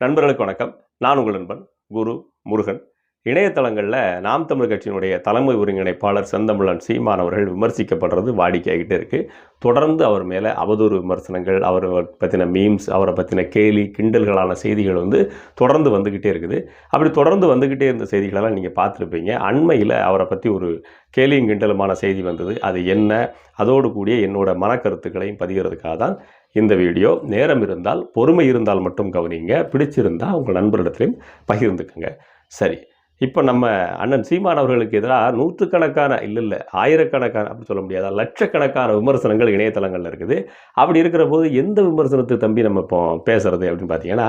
நண்பர்களுக்கு வணக்கம். நான் உங்கள் நண்பன் குரு முருகன். இணையதளங்களில் நாம் தமிழ் கட்சியினுடைய தலைமை ஒருங்கிணைப்பாளர் செந்தமிழன் சீமான் அவர்கள் விமர்சிக்கப்படுறது வாடிக்கையாகிட்டே இருக்குது தொடர்ந்து அவர் மேலே அவதூறு விமர்சனங்கள் அவரை பற்றின மீம்ஸ் அவரை பற்றின கேலி கிண்டல்களான செய்திகள் வந்து தொடர்ந்து வந்துக்கிட்டே இருக்குது. அப்படி தொடர்ந்து வந்துக்கிட்டே இருந்த செய்திகளெல்லாம் நீங்கள் பார்த்துருப்பீங்க. அண்மையில் அவரை பற்றி ஒரு கேலியும் கிண்டலுமான செய்தி வந்தது. அது என்ன? அதோடு கூடிய என்னோட மனக்கருத்துக்களையும் பதிகிறதுக்காக தான் இந்த வீடியோ நேரம் இருந்தால் பொறுமை இருந்தால் மட்டும் கவனிங்க. பிடிச்சிருந்தால் உங்கள் நண்பரிடத்துலையும் பகிர்ந்துக்குங்க. சரி இப்போ நம்ம அண்ணன் சீமான் அவர்களுக்கு எதிராக நூற்றுக்கணக்கான இல்லை இல்லை ஆயிரக்கணக்கான அப்படி சொல்ல முடியாது லட்சக்கணக்கான விமர்சனங்கள் இணையதளங்களில் இருக்குது. அப்படி இருக்கிற போது எந்த விமர்சனத்தை தம்பி நம்ம இப்போ பேசுகிறது அப்படின்னு பார்த்தீங்கன்னா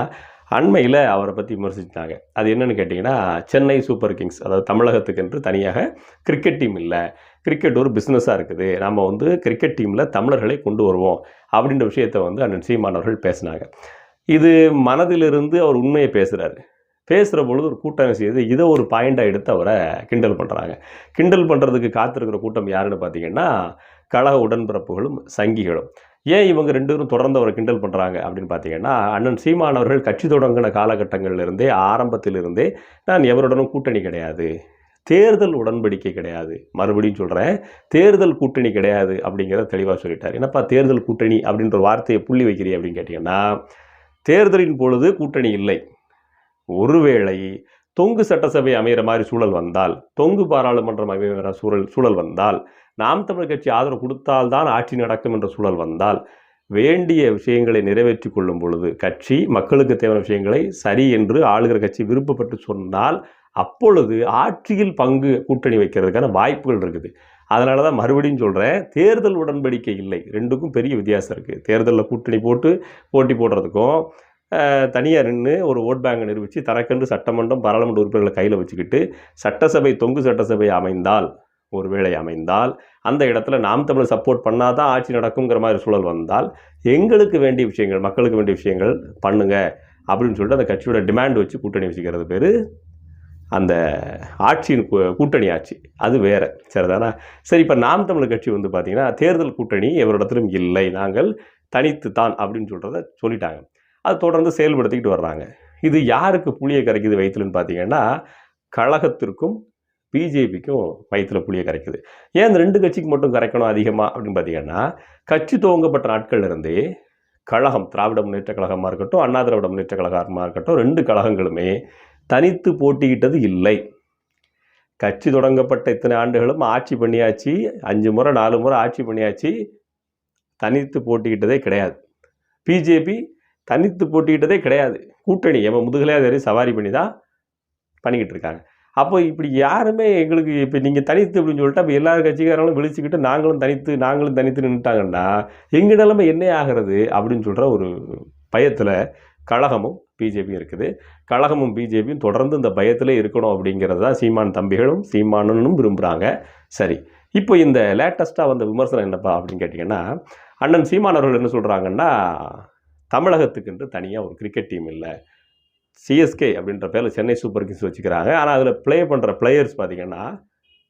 அண்மையில் அவரை பற்றி விமர்சித்தாங்க அது என்னென்னு கேட்டிங்கன்னா சென்னை சூப்பர் கிங்ஸ் அதாவது தமிழகத்துக்கு என்று தனியாக கிரிக்கெட் டீம் இல்லை. கிரிக்கெட் ஒரு பிஸ்னஸாக இருக்குது. நம்ம வந்து கிரிக்கெட் டீமில் தமிழர்களை கொண்டு வருவோம் அப்படின்ற விஷயத்தை வந்து அண்ணன் சீமான் அவர்கள் பேசினாங்க. இது மனதிலிருந்து அவர் உண்மையை பேசுகிறாரு பேசுகிற பொழுது ஒரு கூட்டம் செய்து இதை ஒரு பாயிண்டாக எடுத்து அவரை கிண்டல் பண்ணுறாங்க கிண்டல் பண்ணுறதுக்கு காத்திருக்கிற கூட்டம் யாருன்னு பார்த்தீங்கன்னா கழக உடன்பிறப்புகளும் சங்கிகளும். ஏன் இவங்க ரெண்டு பேரும் தொடர்ந்து அவரை கிண்டல் பண்ணுறாங்க அப்படின்னு பார்த்தீங்கன்னா அண்ணன் சீமான் அவர்கள் கட்சி தொடங்கின காலகட்டங்களிலிருந்தே ஆரம்பத்திலிருந்தே நான் எவருடனும் கூட்டணி கிடையாது. தேர்தல் உடன்படிக்கை கிடையாது. மறுபடியும் சொல்கிறேன் தேர்தல் கூட்டணி கிடையாது அப்படிங்கிறத தெளிவாக சொல்லிட்டார். என்னப்பா தேர்தல் கூட்டணி அப்படின்ற ஒரு வார்த்தையை புள்ளி வைக்கிறீ அப்படின்னு கேட்டிங்கன்னா தேர்தலின் பொழுது கூட்டணி இல்லை. ஒருவேளை தொங்கு சட்டசபை அமைகிற மாதிரி சூழல் வந்தால் தொங்கு பாராளுமன்றம் அமைகிற சூழல் சூழல் வந்தால் நாம் தமிழ் கட்சி ஆதரவு கொடுத்தால்தான் ஆட்சி நடக்கும் என்ற சூழல் வந்தால் வேண்டிய விஷயங்களை நிறைவேற்றி கொள்ளும் பொழுது கட்சி மக்களுக்கு தேவையான விஷயங்களை சரி என்று ஆளுகிற கட்சி விருப்பப்பட்டு சொன்னால் அப்பொழுது ஆட்சியில் பங்கு கூட்டணி வைக்கிறதுக்கான வாய்ப்புகள் இருக்குது. அதனால தான் மறுபடியும் சொல்கிறேன் தேர்தல் உடன்படிக்கை இல்லை. ரெண்டுக்கும் பெரிய வித்தியாசம் இருக்குது தேர்தலில் கூட்டணி போட்டு போட்டி போடுறதுக்கும் தனியாக நின்று ஒரு ஓட் பேங்கை நிரூபித்து தனக்கென்று சட்டமன்றம் பாராளுமன்ற உறுப்பினர்களை கையில் வச்சுக்கிட்டு சட்டசபை தொங்கு சட்டசபை அமைந்தால் ஒருவேளை அமைந்தால் அந்த இடத்துல நாம் தமிழ் சப்போர்ட் பண்ணால் தான் ஆட்சி நடக்குங்கிற மாதிரி சூழல் வந்தால் எங்களுக்கு வேண்டிய விஷயங்கள் மக்களுக்கு வேண்டிய விஷயங்கள் பண்ணுங்க அப்படின்னு சொல்லிட்டு அந்த கட்சியோட டிமாண்ட் வச்சு கூட்டணி வச்சுக்கிறது பேர் அந்த ஆட்சியின் கூட்டணி ஆட்சி. அது வேறு. சரிதானா. சரி இப்போ நாம் தமிழர் கட்சி வந்து பார்த்திங்கன்னா தேர்தல் கூட்டணி எவரிடத்திலும் இல்லை. நாங்கள் தனித்து தான் அப்படின்னு சொல்கிறத சொல்லிட்டாங்க. அது தொடர்ந்து செயல்படுத்திக்கிட்டு வர்றாங்க. இது யாருக்கு புளியை கரைக்குது வயிற்றுலன்னு பார்த்தீங்கன்னா கழகத்திற்கும் பிஜேபிக்கும் வயிற்றில் புளியை கரைக்குது. ஏன் இந்த ரெண்டு கட்சிக்கு மட்டும் கரைக்கணும் அதிகமாக அப்படின்னு பார்த்தீங்கன்னா கட்சி துவங்கப்பட்ட நாட்கள்ல இருந்தே கழகம் திராவிட முன்னேற்ற கழகமாக இருக்கட்டும் அண்ணா திராவிட முன்னேற்ற கழகமாக இருக்கட்டும் ரெண்டு கழகங்களுமே தனித்து போட்டியிட்டது இல்லை. கட்சி தொடங்கப்பட்ட இத்தனை ஆண்டுகளும் ஆட்சி பண்ணியாச்சு. அஞ்சு முறை நாலு முறை ஆட்சி பண்ணியாச்சு. தனித்து போட்டிக்கிட்டதே கிடையாது. பிஜேபி தனித்து போட்டிக்கிட்டதே கிடையாது. கூட்டணி எவன் முதுகலையாதேறி சவாரி பண்ணி தான் பண்ணிக்கிட்டு இருக்காங்க. அப்போ இப்படி யாருமே எங்களுக்கு இப்போ நீங்கள் தனித்து அப்படின்னு சொல்லிட்டு அப்போ எல்லா கட்சிக்காரங்களும் விழிச்சுக்கிட்டு நாங்களும் தனித்து நாங்களும் தனித்து நின்றுட்டாங்கன்னா எங்கள் நிலைமை என்ன ஆகிறது அப்படின்னு சொல்கிற ஒரு பயத்தில் கழகமும் பிஜேபி இருக்குது. கழகமும் பிஜேபியும் தொடர்ந்து இந்த பயத்திலே இருக்கணும் அப்படிங்கிறது தான் சீமான் தம்பிகளும் சீமானனும் விரும்புகிறாங்க சரி இப்போ இந்த லேட்டஸ்ட்டாக வந்த விமர்சனம் என்னப்பா அப்படின்னு கேட்டிங்கன்னா அண்ணன் சீமான் அவர்கள் என்ன சொல்கிறாங்கன்னா தமிழகத்துக்குன்று தனியாக ஒரு கிரிக்கெட் டீம் இல்லை. சிஎஸ்கே அப்படின்ற பேரில் சென்னை சூப்பர் கிங்ஸ் வச்சுக்கிறாங்க. ஆனால் அதில் ப்ளே பண்ணுற பிளேயர்ஸ் பார்த்தீங்கன்னா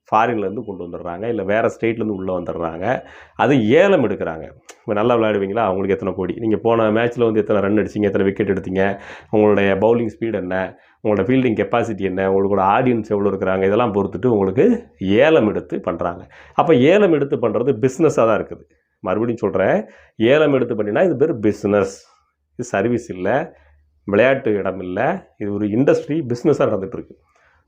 ஃபாரின்லேருந்து கொண்டு வந்துடுறாங்க இல்லை வேறு ஸ்டேட்லேருந்து உள்ளே வந்துடுறாங்க. அது ஏலம் எடுக்கிறாங்க. இப்போ நல்லா விளையாடுவீங்களா? அவங்களுக்கு எத்தனை கோடி? நீங்கள் போன மேட்ச்சில் வந்து எத்தனை ரன் அடிச்சீங்க? எத்தனை விக்கெட் எடுத்தீங்க? உங்களுடைய பவுலிங் ஸ்பீடு என்ன? உங்களோட ஃபீல்டிங் கெப்பாசிட்டி என்ன? உங்களோட ஆடியன்ஸ் எவ்வளோ இருக்கிறாங்க? இதெல்லாம் பொறுத்துட்டு உங்களுக்கு ஏலம் எடுத்து பண்ணுறாங்க அப்போ ஏலம் எடுத்து பண்ணுறது பிஸ்னஸாக தான் இருக்குது. மறுபடியும் சொல்கிறேன் ஏலம் எடுத்து பண்ணினா இது பேர் பிஸ்னஸ் இது சர்வீஸ் இல்லை விளையாட்டு இடம் இல்லை. இது ஒரு இண்டஸ்ட்ரி பிஸ்னஸாக நடந்துகிட்ருக்கு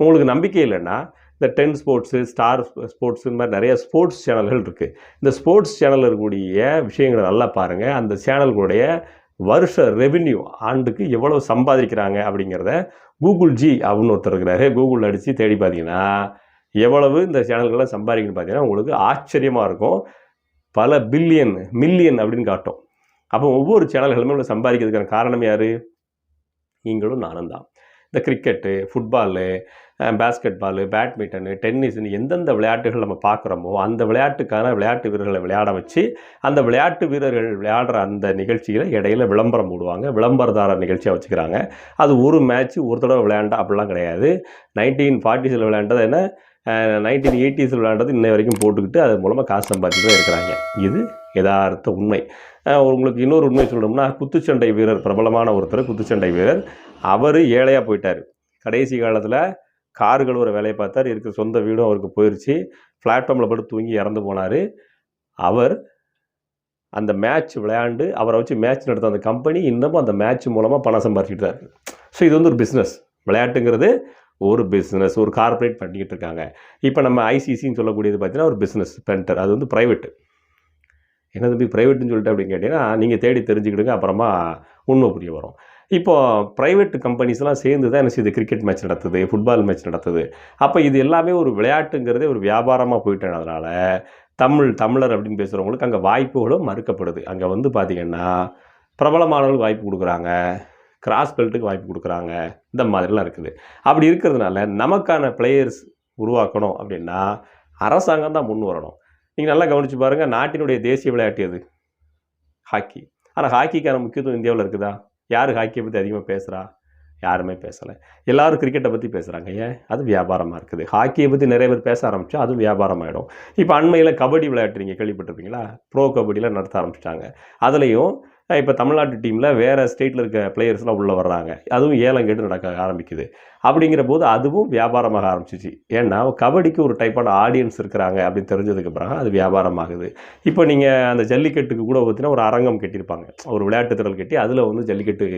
உங்களுக்கு நம்பிக்கை இல்லைன்னா இந்த டென் ஸ்போர்ட்ஸு ஸ்டார் ஸ்போர்ட்ஸு இந்த மாதிரி நிறைய ஸ்போர்ட்ஸ் சேனல்கள் இருக்குது இந்த ஸ்போர்ட்ஸ் சேனலில் இருக்கக்கூடிய விஷயங்களை நல்லா பாருங்கள் அந்த சேனல்களுடைய வருஷ ரெவென்யூ ஆண்டுக்கு எவ்வளோ சம்பாதிக்கிறாங்க அப்படிங்கிறத கூகுள் ஜி அப்படின்னு ஒருத்தர் இருக்கிறாரு. கூகுளில் அடித்து தேடி பார்த்தீங்கன்னா எவ்வளவு இந்த சேனல்களை சம்பாதிக்கணும்னு பார்த்தீங்கன்னா உங்களுக்கு ஆச்சரியமாக இருக்கும். பல பில்லியன் மில்லியன் அப்படின்னு காட்டும். அப்போ ஒவ்வொரு சேனல்களுமே இவ்வளோ சம்பாதிக்கிறதுக்கான காரணம் யார்? நீங்களும் நானும் தான். இந்த cricket football basketball badminton டென்னிஸ்னு எந்தெந்த விளையாட்டுகள் நம்ம பார்க்குறோமோ அந்த விளையாட்டுக்கான விளையாட்டு வீரர்களை விளையாட வச்சு அந்த விளையாட்டு வீரர்கள் விளையாடுற அந்த நிகழ்ச்சியில் இடையில விளம்பரம் போடுவாங்க. விளம்பரதார நிகழ்ச்சியாக வச்சுக்கிறாங்க. அது ஒரு மேட்ச் ஒரு தடவை விளையாண்டா அப்படிலாம் கிடையாது. நைன்டீன் ஃபார்ட்டிஸில் விளையாண்டது என்ன? நைன்டீன் எயிட்டிஸில் விளையாண்டது இன்ன வரைக்கும் போட்டுக்கிட்டு அது மூலமாக காசு சம்பாதிச்சுட்டு தான் இருக்கிறாங்க. இது யதார்த்த உண்மை. உங்களுக்கு இன்னொரு உண்மை சொல்லணும்னா குத்துச்சண்டை வீரர் பிரபலமான ஒருத்தர் குத்துச்சண்டை வீரர் அவர் ஏழையாக போயிட்டார். கடைசி காலத்தில் கார் கழுவுற வேலையை பார்த்தார். இருக்கிற சொந்த வீடும் அவருக்கு போயிடுச்சு பிளாட்ஃபார்மில் படுத்து தூங்கி இறந்து போனார். அவர் அந்த மேட்ச் விளையாண்டு அவரை வச்சு மேட்ச் நடத்த அந்த கம்பெனி இன்னமும் அந்த மேட்ச் மூலமாக பணம் சம்பாரிச்சிட்டு தான் இருக்குது ஸோ இது வந்து ஒரு பிஸ்னஸ் விளையாட்டுங்கிறது ஒரு பிஸ்னஸ் ஒரு கார்ப்பரேட் பண்ணிக்கிட்டு இருக்காங்க. இப்போ நம்ம ஐசிசின்னு சொல்லக்கூடியது பார்த்தீங்கன்னா ஒரு பிஸ்னஸ் சென்டர் அது வந்து ப்ரைவேட்டு என்ன தம்பி ப்ரைவேட்டுன்னு சொல்லிட்டு அப்படின்னு கேட்டிங்கன்னா நீங்கள் தேடி தெரிஞ்சுக்கிடுங்க. அப்புறமா உண்மை புரிய வரும். இப்போ ப்ரைவேட் கம்பெனிஸ்லாம் சேர்ந்து தான் என்ன செய்யுது? கிரிக்கெட் மேட்ச் நடத்துது ஃபுட்பால் மேட்ச் நடத்துது. அப்போ இது எல்லாமே ஒரு விளையாட்டுங்கிறதே ஒரு வியாபாரமாக போயிட்டதுனால தமிழ் தமிழர் அப்படின்னு பேசுகிறவங்களுக்கு அங்கே வாய்ப்புகளும் மறுக்கப்படுது. அங்கே வந்து பார்த்திங்கன்னா பிரபலமானவர்களுக்கு வாய்ப்பு கொடுக்குறாங்க. கிராஸ் பெல்ட்டுக்கு வாய்ப்பு கொடுக்குறாங்க. இந்த மாதிரிலாம் இருக்குது. அப்படி இருக்கிறதுனால நமக்கான பிளேயர்ஸ் உருவாக்கணும் அப்படின்னா அரசாங்கம் தான் முன் வரணும். நீங்கள் நல்லா கவனித்து பாருங்கள் நாட்டினுடைய தேசிய விளையாட்டு எது? ஹாக்கி. ஆனால் ஹாக்கிக்கான முக்கியத்துவம் இந்தியாவில் இருக்குதா? யார் ஹாக்கியை பற்றி அதிகமாக பேசுகிறா யாருமே பேசலை. எல்லாரும் கிரிக்கெட்டை பற்றி பேசுகிறாங்க ஏன்? அது வியாபாரமாக இருக்குது. ஹாக்கியை பற்றி நிறைய பேர் பேச ஆரம்பித்தா அது வியாபாரமாகிடும் இப்போ அண்மையில் கபடி விளையாட்டு நீங்கள் கேள்விப்பட்டிருப்பீங்களா? ப்ரோ கபடியில் நடத்த ஆரம்பிச்சிட்டாங்க. அதுலேயும் இப்போ தமிழ்நாட்டு டீமில் வேறு ஸ்டேட்டில் இருக்க பிளேயர்ஸ்லாம் உள்ளே வர்றாங்க. அதுவும் ஏலம் கேட்டு நடக்க ஆரம்பிக்குது. அப்படிங்கிற போது அதுவும் வியாபாரமாக ஆரம்பிச்சிச்சு. ஏன்னா கபடிக்கு ஒரு டைப்பான ஆடியன்ஸ் இருக்கிறாங்க அப்படின்னு தெரிஞ்சதுக்கு பிறகு அது வியாபாரமாகுது. இப்போ நீங்கள் அந்த ஜல்லிக்கட்டுக்கு கூட பார்த்தீங்கன்னா ஒரு அரங்கம் கட்டியிருப்பாங்க. ஒரு விளையாட்டு திடல் கட்டி அதில் வந்து ஜல்லிக்கட்டு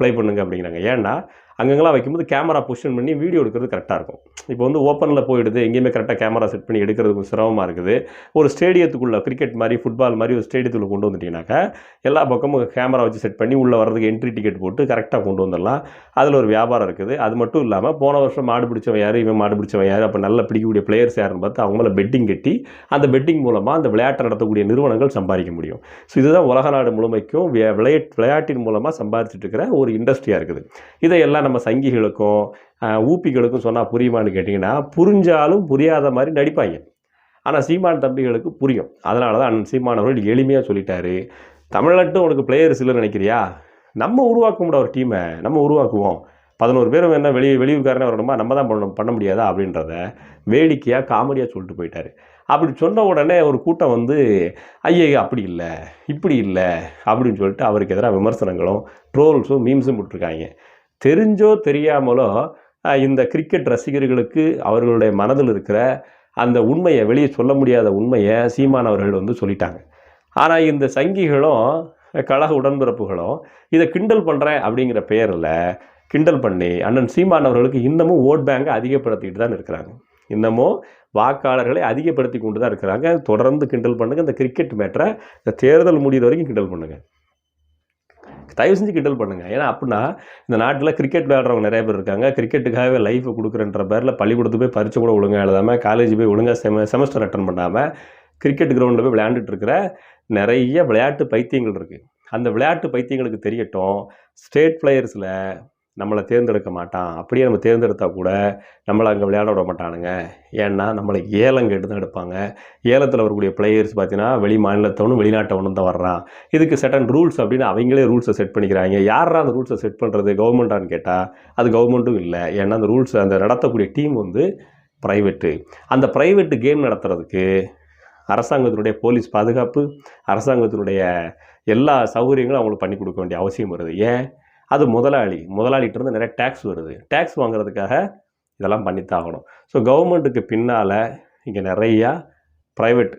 ப்ளே பண்ணுங்க அப்படிங்கிறாங்க. ஏன்னா அங்கங்கெல்லாம் வைக்கும்போது கேமரா பொசிஷன் பண்ணி வீடியோ எடுக்கிறது கரெக்டாக இருக்கும். இப்போ வந்து ஓப்பனில் போயிடுது எங்கேயுமே கரெக்டாக கேமரா செட் பண்ணி எடுக்கிறது கொஞ்சம் சிரமமாக இருக்குது. ஒரு ஸ்டேடியத்துக்குள்ளே கிரிக்கெட் மாதிரி ஃபுட்பால் மாதிரி ஒரு ஸ்டேடியத்துக்குள்ள கொண்டு வந்துட்டீங்கன்னாக்கா எல்லா பக்கமும் கேமரா வச்சு செட் பண்ணி உள்ளே வர்றதுக்கு என்ட்ரி டிக்கெட் போட்டு கரெக்டாக கொண்டு வந்துடலாம். அதில் ஒரு வியாபாரம் இருக்குது. அது மட்டும் இல்லாமல் போன வருஷம் மாடு பிடிச்சவன் யார் இவன் மாடு பிடிச்சவன் யார் அப்போ நல்லா பிடிக்கக்கூடிய பிளேயர்ஸ் யாருன்னு பார்த்து அவங்கள பெட்டிங் கட்டி அந்த பெட்டிங் மூலமாக அந்த விளையாட்டை நடத்தக்கூடிய நிறுவனங்கள் சம்பாதிக்க முடியும். ஸோ இதுதான் உலக நாடு முழுமைக்கும் விளையாட் விளையாட்டின் மூலமாக சம்பாதிச்சுட்டு இருக்கிற ஒரு இண்டஸ்ட்ரியாக இருக்குது. இதையெல்லாம் நம்ம சங்கிகளுக்கும் ஊப்பிகளுக்கும் சொன்னால் புரியுமான்னு கேட்டிங்கன்னா புரிஞ்சாலும் புரியாத மாதிரி நடிப்பாங்க. ஆனால் சீமான் தம்பிகளுக்கு புரியும். அதனால தான் சீமான் அவர்கள் எளிமையாக சொல்லிட்டாரு. தமிழ்நாட்டும் உனக்கு பிளேயர்ஸ் இல்லைன்னு நினைக்கிறியா? நம்ம உருவாக்க முடியாத ஒரு டீமை நம்ம உருவாக்குவோம். பதினோரு பேரும் என்ன வெளி வெளியூர்காரனே வரணுமா? நம்ம தான் பண்ண பண்ண முடியாதா? அப்படின்றத வேடிக்கையாக காமெடியாக சொல்லிட்டு போயிட்டாரு. அப்படி சொன்ன உடனே ஒரு கூட்டம் வந்து ஐயே அப்படி இல்லை. இப்படி இல்லை. அப்படின்னு சொல்லிட்டு அவருக்கு எதிராக விமர்சனங்களும் ட்ரோல்ஸும் மீம்ஸும் போட்டிருக்காங்க. தெரிஞ்சோ தெரியாமலோ இந்த கிரிக்கெட் ரசிகர்களுக்கு அவர்களுடைய மனதில் இருக்கிற அந்த உண்மையை வெளியே சொல்ல முடியாத உண்மையை சீமான் அவர்கள் வந்து சொல்லிட்டாங்க. ஆனால் இந்த சங்கிகளும் கழக உடன்பிறப்புகளும் இதை கிண்டல் பண்ணுறேன் அப்படிங்கிற பெயரில் கிண்டல் பண்ணி அண்ணன் சீமான் அவர்களுக்கு இன்னமும் ஓட் பேங்கை அதிகப்படுத்திக்கிட்டு தான் இருக்கிறாங்க. இன்னமும் வாக்காளர்களை அதிகப்படுத்தி கொண்டு தான் இருக்கிறாங்க. தொடர்ந்து கிண்டல் பண்ணுங்கள் இந்த கிரிக்கெட் மேட்டரை இந்த தேர்தல் முடிகிற வரைக்கும் கிண்டல் பண்ணுங்கள் தயவு செஞ்சு கிண்டல் பண்ணுங்கள் ஏன்னா அப்படின்னா இந்த நாட்டில் கிரிக்கெட் விளையாடுறவங்க நிறைய பேர் இருக்காங்க. கிரிக்கெட்டுக்காகவே லைஃபை கொடுக்குறன்ற பேரில் பள்ளிக்கூடத்து போய் பரிச்சை கூட ஒழுங்காக எழுதாமல் காலேஜ் போய் ஒழுங்காக செம செமஸ்டர் அட்டன் பண்ணாமல் கிரிக்கெட் கிரவுண்டில் போய் விளையாண்டுட்டு இருக்கிற நிறைய விளையாட்டு பைத்தியங்கள் இருக்குது அந்த விளையாட்டு பைத்தியங்களுக்கு தெரியட்டும். ஸ்டேட் பிளேயர்ஸில் நம்மளை தேர்ந்தெடுக்க மாட்டான். அப்படியே நம்ம தேர்ந்தெடுத்தால் கூட நம்மளை அங்கே விளையாட விட மாட்டானுங்க. ஏன்னா நம்மளை ஏலம் கேட்டு தான் எடுப்பாங்க. ஏலத்தில் வரக்கூடிய பிளேயர்ஸ் பார்த்தீங்கன்னா வெளி மாநிலத்தவனும் வெளிநாட்டவனும் தான் வர்றான். இதுக்கு செட்டன் ரூல்ஸ் அப்படின்னு அவங்களே ரூல்ஸை செட் பண்ணிக்கிறாங்க. யாரா அந்த ரூல்ஸை செட் பண்ணுறது கவர்மெண்ட்டான்னு கேட்டால் அது கவர்மெண்ட்டும் இல்லை. ஏன்னா அந்த ரூல்ஸ் அந்த நடத்தக்கூடிய டீம் வந்து ப்ரைவேட்டு அந்த ப்ரைவேட்டு கேம் நடத்துறதுக்கு அரசாங்கத்தினுடைய போலீஸ் பாதுகாப்பு அரசாங்கத்தினுடைய எல்லா சௌகரியங்களும் அவங்களுக்கு பண்ணி கொடுக்க வேண்டிய அவசியம் வருது. ஏன்? அது முதலாளி. முதலாளிகிட்ட இருந்து நிறைய டேக்ஸ் வருது. டேக்ஸ் வாங்குறதுக்காக இதெல்லாம் பண்ணித்தாகணும். ஸோ கவர்மெண்ட்டுக்கு பின்னால் இங்கே நிறையா ப்ரைவேட்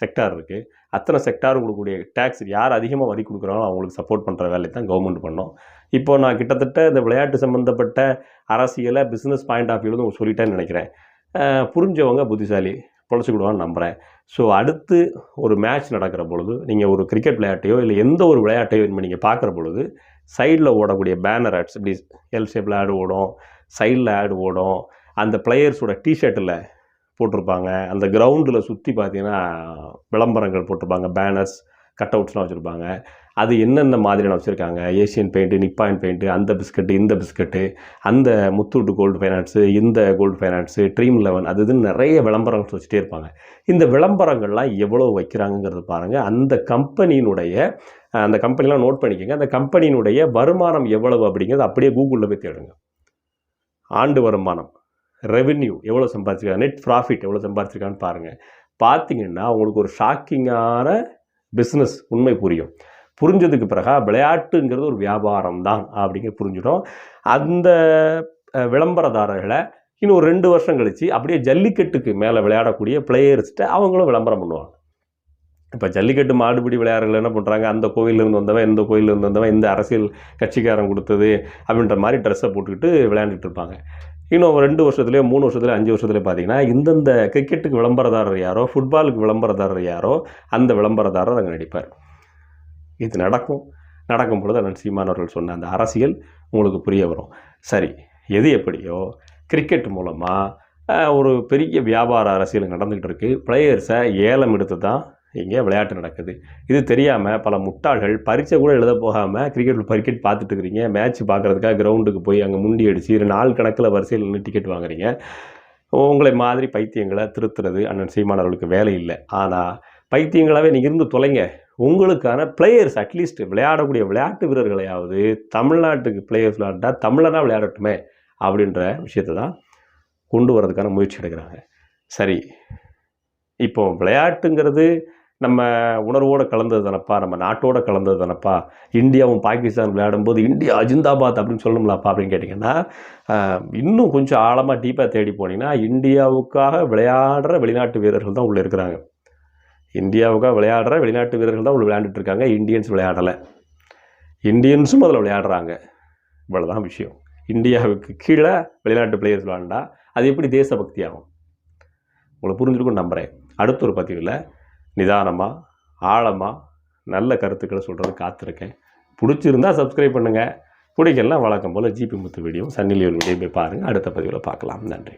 செக்டார் இருக்குது அத்தனை செக்டார் கொடுக்கக்கூடிய டேக்ஸ் யார் அதிகமாக வரி கொடுக்குறாங்களோ அவங்களுக்கு சப்போர்ட் பண்ணுற வேலையை தான் கவர்மெண்ட் பண்ணோம். இப்போ நான் கிட்டத்தட்ட இந்த விளையாட்டு சம்மந்தப்பட்ட அரசியலை பிஸ்னஸ் பாயிண்ட் ஆஃப் வியூவில் சொல்லிட்டேன்னு நினைக்கிறேன். புரிஞ்சவங்க புத்திசாலி பொழைச்சிக்கிடுவான்னு நம்புகிறேன் ஸோ அடுத்து ஒரு மேட்ச் நடக்கிற பொழுது நீங்கள் ஒரு கிரிக்கெட் விளையாட்டையோ இல்லை எந்த ஒரு விளையாட்டையோ நீங்கள் பார்க்குற பொழுது சைடில் ஓடக்கூடிய பேனர் ஆட்ஸ் இப்படி எல் ஷேப்பில் ஆடு ஓடும் சைடில் ஆடு ஓடும் அந்த பிளேயர்ஸோட டிஷர்ட்டில் போட்டிருப்பாங்க. அந்த கிரவுண்டில் சுற்றி பார்த்தீங்கன்னா விளம்பரங்கள் போட்டிருப்பாங்க பேனர்ஸ் கட் அவுட்ஸ்லாம் வச்சுருப்பாங்க. அது என்னென்ன மாதிரியான வச்சுருக்காங்க? ஏஷியன் பெயிண்ட்டு நிப்பாயின் பெயிண்ட்டு அந்த பிஸ்கட்டு இந்த பிஸ்கட்டு அந்த முத்தூட்டு கோல்டு ஃபைனான்ஸு இந்த கோல்டு ஃபைனான்ஸு ட்ரீம் லெவன் அது இதுன்னு நிறைய விளம்பரங்கள் வச்சுட்டே இருப்பாங்க. இந்த விளம்பரங்கள்லாம் எவ்வளோ வைக்கிறாங்கிறது பாருங்கள் அந்த கம்பெனியினுடைய அந்த கம்பெனிலாம் நோட் பண்ணிக்கோங்க. அந்த கம்பெனியினுடைய வருமானம் எவ்வளவு அப்படிங்கிறது அப்படியே கூகுளில் போய் தேடுங்க. ஆண்டு வருமானம் ரெவென்யூ எவ்வளோ சம்பாதிச்சிருக்காங்க நெட் ப்ராஃபிட் எவ்வளோ சம்பாதிச்சிருக்கான்னு பாருங்கள் பார்த்தீங்கன்னா உங்களுக்கு ஒரு ஷாக்கிங்கான பிஸ்னஸ் உண்மை புரியும். புரிஞ்சதுக்கு பிறகா விளையாட்டுங்கிறது ஒரு வியாபாரம் தான் அப்படிங்கிற புரிஞ்சிடும் அந்த விளம்பரதாரர்களை இன்னும் ஒரு ரெண்டு வருஷம் கழித்து அப்படியே ஜல்லிக்கட்டுக்கு மேலே விளையாடக்கூடிய பிளேயர்ஸ்கிட்ட அவங்களும் விளம்பரம் பண்ணுவாங்க. இப்போ ஜல்லிக்கட்டு மாடுபிடி விளையாடுறவங்க என்ன பண்ணுறாங்க அந்த கோயிலேருந்து வந்தவன் இந்த கோயிலேருந்து வந்தவன் இந்த அரசியல் கட்சிக்காரன் கொடுத்தது அப்படின்ற மாதிரி ட்ரெஸ்ஸை போட்டுக்கிட்டு விளையாண்டுட்டு இருப்பாங்க. இன்னும் ஒரு ரெண்டு வருஷத்துலேயோ மூணு வருஷத்துலேயோ அஞ்சு வருஷத்துலேயே பார்த்தீங்கன்னா இந்தந்த கிரிக்கெட்டுக்கு விளம்பரதாரர் யாரோ ஃபுட்பாலுக்கு விளம்பரதாரர் யாரோ அந்த விளம்பரதாரர் அங்கே நடிப்பார். இது நடக்கும். நடக்கும் பொழுது அண்ணன் சீமானவர்கள் சொன்ன அந்த அரசியல் உங்களுக்கு புரிய வரும். சரி எது எப்படியோ கிரிக்கெட் மூலமாக ஒரு பெரிய வியாபார அரசியல் நடந்துகிட்டு இருக்குது பிளேயர்ஸை ஏலம் எடுத்து தான் இங்கே விளையாட்டு நடக்குது. இது தெரியாமல் பல முட்டாள்கள் பரீட்சை கூட எழுத போகாமல் கிரிக்கெட் கிரிக்கெட் பார்த்துட்டு இருக்கிறீங்க. மேட்ச் பார்க்குறதுக்காக கிரவுண்டுக்கு போய் அங்கே முண்டி அடித்து இரு நாள் கணக்கில் வரிசையில் நின்று டிக்கெட் வாங்குறீங்க. உங்களை மாதிரி பைத்தியங்களை திருத்துறது அண்ணன் சீமானவர்களுக்கு வேலை இல்லை. ஆனால் பைத்தியங்களாகவே நீங்கள் இருந்து தொலைங்க. உங்களுக்கான பிளேயர்ஸ் அட்லீஸ்ட் விளையாடக்கூடிய விளையாட்டு வீரர்களையாவது தமிழ்நாட்டுக்கு பிளேயர்ஸ் விளையாண்டா தமிழனாக விளையாடட்டுமே அப்படின்ற விஷயத்தை தான் கொண்டு வரதுக்கான முயற்சி எடுக்கிறாங்க. சரி இப்போ விளையாட்டுங்கிறது நம்ம உணர்வோடு கலந்தது தானப்பா நம்ம நாட்டோட கலந்தது தானப்பா இந்தியாவும் பாகிஸ்தான் விளையாடும்போது இந்தியா ஜிந்தாபாத் அப்படின்னு சொல்லணும்லாப்பா அப்படின்னு கேட்டிங்கன்னா இன்னும் கொஞ்சம் ஆழமாக டீப்பாக தேடி போனீங்கன்னா இந்தியாவுக்காக விளையாடுற வெளிநாட்டு வீரர்கள் தான் உள்ளே இருக்கிறாங்க. இந்தியாவுக்காக விளையாடுற வெளிநாட்டு வீரர்கள் தான் விளையாண்டுட்டு இருக்காங்க இந்தியன்ஸ் விளையாடலை. இந்தியன்ஸும் அதில் விளையாடுறாங்க. இவ்வளோதான் விஷயம். இந்தியாவுக்கு கீழே வெளிநாட்டு பிளேயர்ஸ் விளாண்டா அது எப்படி தேசபக்தி ஆகும் உங்களை புரிஞ்சிருக்கும்னு நம்புகிறேன் அடுத்த ஒரு பதிவில் நிதானமாக ஆழமாக நல்ல கருத்துக்களை சொல்கிறது காத்திருக்கேன். பிடிச்சிருந்தா சப்ஸ்கிரைப் பண்ணுங்கள் பிடிக்கலாம் வழக்கம் போல் ஜிபி முத்து வீடியோ சன்னிலியல் வீடியோ போய் பாருங்கள் அடுத்த பதிவில் பார்க்கலாம். நன்றி.